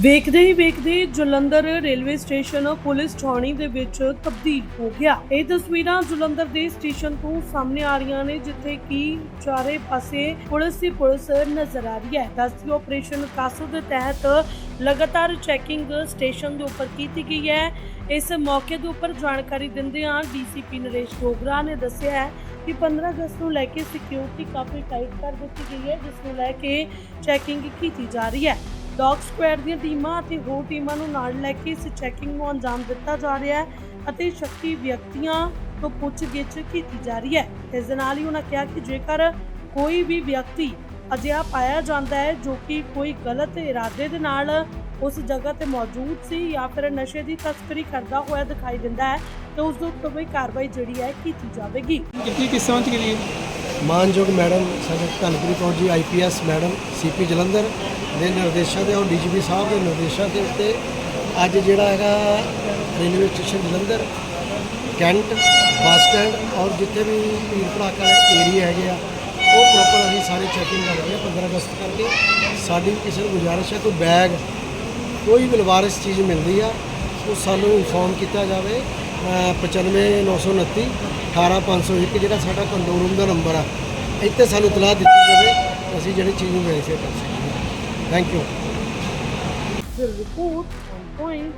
ਵੇਖਦੇ ਹੀ ਵੇਖਦੇ Jalandhar railway station police ਥਾਣੇ ਦੇ ਵਿੱਚ ਤਬਦੀਲ ਹੋ ਗਿਆ। ਇਹ ਤਸਵੀਰਾਂ ਜਲੰਧਰ ਦੇ ਸਟੇਸ਼ਨ ਤੋਂ ਸਾਹਮਣੇ ਆ ਰਹੀਆਂ ਨੇ, ਜਿੱਥੇ ਕਿ ਚਾਰੇ ਪਾਸੇ ਪੁਲਿਸ ਹੀ ਪੁਲਿਸ ਨਜ਼ਰ ਆ ਰਹੀ ਹੈ। ਦਸਤੀ ਆਪਰੇਸ਼ਨ ਕਾਸੋ ਦੇ ਤਹਿਤ ਲਗਾਤਾਰ ਚੈਕਿੰਗ ਸਟੇਸ਼ਨ ਦੇ ਉੱਪਰ ਕੀਤੀ ਗਈ ਹੈ। ਇਸ ਮੌਕੇ ਦੇ ਉੱਪਰ ਜਾਣਕਾਰੀ ਦਿੰਦਿਆਂ ਡੀਸੀਪੀ ਨਰੇਸ਼ ਡੋਗਰਾ ਨੇ ਦੱਸਿਆ ਹੈ ਕਿ 15 ਅਗਸਤ ਨੂੰ ਲੈ ਕੇ ਸਿਕਿਉਰਿਟੀ ਕਾਫੀ ਟਾਈਟ ਕਰ ਦਿੱਤੀ ਗਈ ਹੈ, ਜਿਸ ਨੂੰ ਲੈ ਕੇ ਚੈਕਿੰਗ ਕੀਤੀ ਜਾ ਰਹੀ ਹੈ। ਡੌਗ ਸਕੁਐਡ ਦੀਆਂ ਟੀਮਾਂ ਅਤੇ ਹੋਰ ਟੀਮਾਂ ਨੂੰ ਨਾਲ ਲੈ ਕੇ ਇਸ ਚੈਕਿੰਗ ਨੂੰ ਅੰਜਾਮ ਦਿੱਤਾ ਜਾ ਰਿਹਾ ਹੈ ਅਤੇ ਸ਼ੱਕੀ ਵਿਅਕਤੀਆਂ ਤੋਂ ਪੁੱਛਗਿੱਛ ਕੀਤੀ ਜਾ ਰਹੀ ਹੈ। ਇਸ ਦੇ ਨਾਲ ਹੀ ਉਹਨਾਂ ਕਿਹਾ ਕਿ ਜੇਕਰ ਕੋਈ ਵੀ ਵਿਅਕਤੀ ਅਜਿਹਾ ਪਾਇਆ ਜਾਂਦਾ ਹੈ ਜੋ ਕਿ ਕੋਈ ਗਲਤ ਇਰਾਦੇ ਦੇ ਨਾਲ ਉਸ ਜਗ੍ਹਾ ਤੇ ਮੌਜੂਦ ਸੀ ਜਾਂ ਫਿਰ ਨਸ਼ੇ ਦੀ ਤਸਕਰੀ ਕਰਦਾ ਹੋਇਆ ਦਿਖਾਈ ਦਿੰਦਾ ਹੈ ਤਾਂ ਉਸ ਦੇ ਉੱਤੇ ਵੀ ਕਾਰਵਾਈ ਜਿਹੜੀ ਹੈ ਕੀਤੀ ਜਾਵੇਗੀ। ਕਿੰਨੀ ਕਿਸ ਚ ਕਰੀ ਮਾਨਯੋਗ ਮੈਡਮ ਸਾਡੇ Dhanpreet Kaur ji IPS madam CP Jalandhar. ਦੇ ਨਿਰਦੇਸ਼ਾਂ ਤੇ ਔਰ ਡੀਜੀਪੀ ਸਾਹਿਬ ਦੇ ਨਿਰਦੇਸ਼ਾਂ ਦੇ ਉੱਤੇ ਅੱਜ ਜਿਹੜਾ ਹੈਗਾ railway station Jalandhar Cantt bus stand ਔਰ ਜਿੱਥੇ ਵੀ ਭੀੜ ਭੜਾਕਾ ਵਾਲੇ ਏਰੀਆ ਹੈਗੇ ਆ ਉਹ ਪ੍ਰੋਪਰ ਅਸੀਂ ਸਾਰੇ ਚੈਕਿੰਗ ਕਰ ਰਹੇ ਹਾਂ 15 ਅਗਸਤ ਕਰਕੇ। ਸਾਡੀ ਕਿਸੇ ਨੂੰ ਗੁਜ਼ਾਰਿਸ਼ ਹੈ ਕੋਈ ਬੈਗ ਕੋਈ ਵੀ ਲਵਾਰਿਸ ਚੀਜ਼ ਮਿਲਦੀ ਆ ਉਹ ਸਾਨੂੰ ਇਨਫੋਰਮ ਕੀਤਾ ਜਾਵੇ। ਅ, 95929 18501 ਜਿਹੜਾ ਸਾਡਾ ਕੰਟਰੋਲ ਰੂਮ ਦਾ ਨੰਬਰ ਆ ਇੱਥੇ ਸਾਨੂੰ ਇਤਲਾਹ ਦਿੱਤੀ ਜਾਵੇ ਅਸੀਂ ਜਿਹੜੀ ਚੀਜ਼ ਨੂੰ ਵੈਰੀਫਾਈ ਕਰ ਸਕੀਏ। Thank you. The report on point